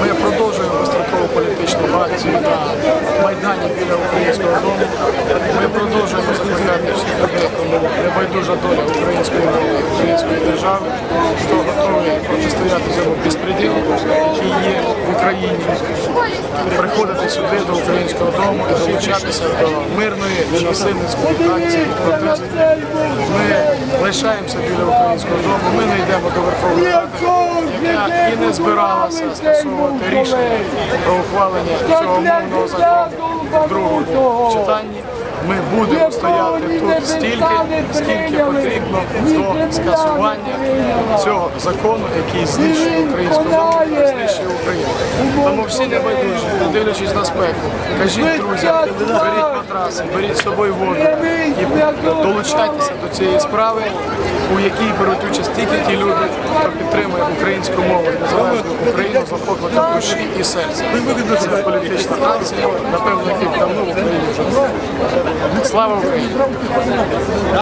Ми продовжуємо безстрокову політичну акцію на Майдані біля українського дому. Ми продовжуємо закликати всіх людей, кому небайдужа доля української мови української держави, хто готовий протистояти цьому безпреділу, який є в Україні, приходити сюди до українського дому і долучатися до мирної насильницької акції протесту. Ми лишаємося біля українського дому, ми не йдемо до Верховної Ради, яка і не збиралася скасовувати рішення про ухвалення цього мовного закону в другому читанні. Ми будемо стояти тут стільки, скільки потрібно до скасування цього закону, який знищує українську мову, знищує Україну. Тому всі небайдужі, не дивлячись на спеку, кажіть друзям, беріть матраси, беріть з собою воду. І долучайтеся до цієї справи, у якій беруть участь тільки ті люди, хто підтримує українську мову незалежну Україну за душі і серця. Це політична акція, напевно, давно в Україні вже. Слава Україні!